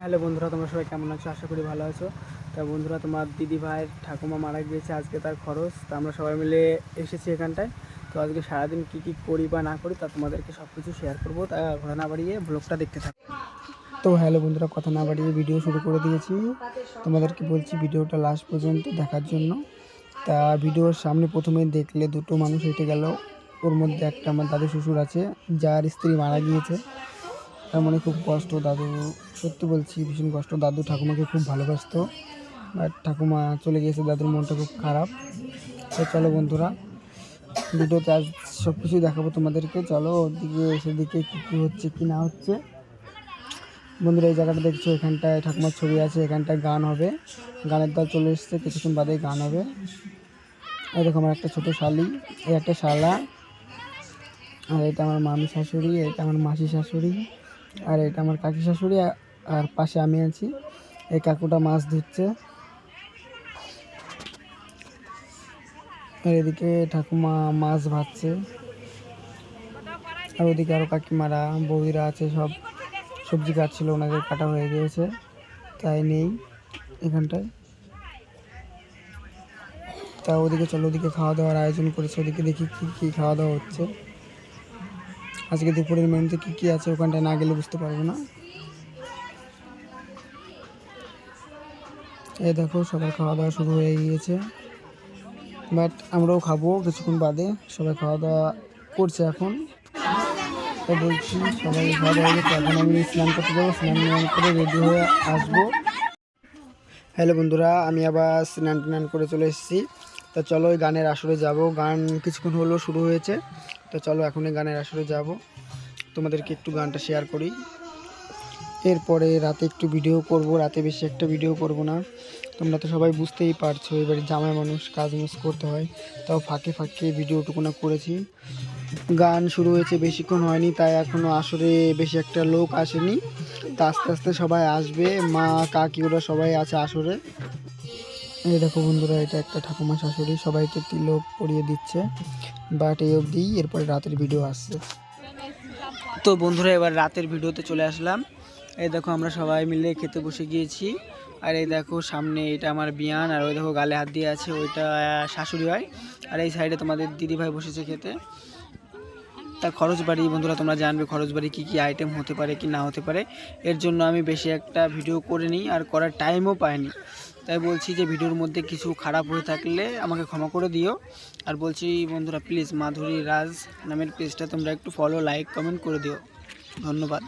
Hello বন্ধুরা, তোমরা সবাই কেমন আছো? আশা করি ভালো আছো। তা বন্ধুরা, তোমার দিদি ভাইয়ের ঠাকুমা মারা গিয়েছে, আজকে তার খরচ। তা আমরা সবাই মিলে এসেছি এখানটায়। তো আজকে সারাদিন কী কী করি বা না করি তা তোমাদেরকে সব কিছু শেয়ার করব। তা কথা না বাড়িয়ে ব্লগটা দেখতে থাকো। তো হ্যালো বন্ধুরা, কথা না বাড়িয়ে ভিডিও শুরু করে দিয়েছি। তোমাদেরকে বলছি ভিডিওটা লাস্ট পর্যন্ত দেখার জন্য। তা ভিডিওর সামনে প্রথমে দেখলে দুটো মানুষ হেঁটে গেল। ওর মধ্যে একটা আমার দাদু শ্বশুর আছে, যার স্ত্রী মারা গিয়েছে। মনে খুব কষ্ট, দাদু, সত্যি বলছি, ভীষণ কষ্ট। দাদু ঠাকুমাকে খুব ভালোবাসতো বাট ঠাকুমা চলে গিয়েছে, দাদুর মনটা খুব খারাপ। তো চলো বন্ধুরা, ভিডিওতে আজ সব কিছুই দেখাবো তোমাদেরকে। চলো ওদিকে, সেদিকে কী কী হচ্ছে, কি না হচ্ছে। বন্ধুরা, এই জায়গাটা দেখছ, এখানটায় ঠাকুমার ছবি আছে, এখানটায় গান হবে। গানের দল চলে এসছে কিছুক্ষণ বাদে গান হবে। এই দেখো, আমার একটা ছোটো শালি, এই একটা শালা, আর এটা আমার মামি শাশুড়ি, এটা আমার মাসি শাশুড়ি। আর এটা আমার কাকি শাশুড়ি আর পাশে আমি আছি। এই কাকুটা মাছ ধুচ্ছে আর এদিকে ঠাকুমা মাছ ভাজছে। আর ওদিকে আরও কাকিমারা বৌদিরা আছে, সব সবজি কাটছিল, ওনাদের কাটা হয়ে গিয়েছে। তাই নেই এখানটায়। তা ওদিকে চলো, ওদিকে খাওয়া দাওয়ার আয়োজন করেছে, ওদিকে দেখি কী কী খাওয়া দাওয়া হচ্ছে। আজকে দুপুরের মেনুতে কী কী আছে ওখানটায় না গেলে বুঝতে পারব না। এই দেখো, সবার খাওয়া দাওয়া শুরু হয়ে গিয়েছে। বাট আমরাও খাব কিছুক্ষণ বাদে, সবাই খাওয়া দাওয়া করছে এখন। তো বলছি, সবাই খাওয়া দাওয়া এখন আমি স্নান করতে যাব, স্নান করে রেডি হয়ে আসব। হ্যালো বন্ধুরা, আমি আবার স্নান টান করে চলে এসেছি। তো চলো ওই গানের আসরে যাব। গান কিছুক্ষণ হলো, শুরু হয়েছে। তো চলো এখন এই গানের আসরে যাব। তোমাদেরকে একটু গানটা শেয়ার করি। এরপরে রাতে একটু ভিডিও করব। রাতে বেশি একটা ভিডিও করব না। তোমরা তো সবাই বুঝতেই পারছ, এবারে জামাই মানুষ, কাজ মিস করতে হয়। তাও ফাঁকে ফাঁকে ভিডিওটুকুনা করেছি। গান শুরু হয়েছে, বেশিক্ষণ হয়নি, তাই এখনও আসরে বেশি একটা লোক আসেনি। তা আস্তে আস্তে সবাই আসবে। মা, কাকি ওরা সবাই আছে আসরে। এই দেখো বন্ধুরা, এটা একটা ঠাকুমা শাশুড়ি, সবাইকে তিলক পরিয়ে দিচ্ছে। বাট এই অবধি এরপরে রাতের ভিডিও আসছে। তো বন্ধুরা, এবার রাতের ভিডিওতে চলে আসলাম। এই দেখো, আমরা সবাই মিলে খেতে বসে গিয়েছি। আর এই দেখো, সামনে এটা আমার বিয়ান, আর ওই দেখো, গালে হাত দিয়ে আছে ওইটা শাশুড়ি হয় আর এই সাইডে তোমাদের দিদি ভাই বসেছে খেতে। তা খরচ বাড়ি, বন্ধুরা, তোমরা জানবে খরচ বাড়ি কী কী আইটেম হতে পারে কি না হতে পারে। এর জন্য আমি বেশি একটা ভিডিও করে নিই, আর করার টাইমও পাইনি। তাই বলছি যে ভিডিওর মধ্যে কিছু খারাপ হয়ে থাকলে আমাকে ক্ষমা করে দিও। আর বলছি বন্ধুরা প্লিজ মাধুরী রাজ নামের পেজটা তোমরা একটু ফলো লাইক কমেন্ট করে দিও। ধন্যবাদ।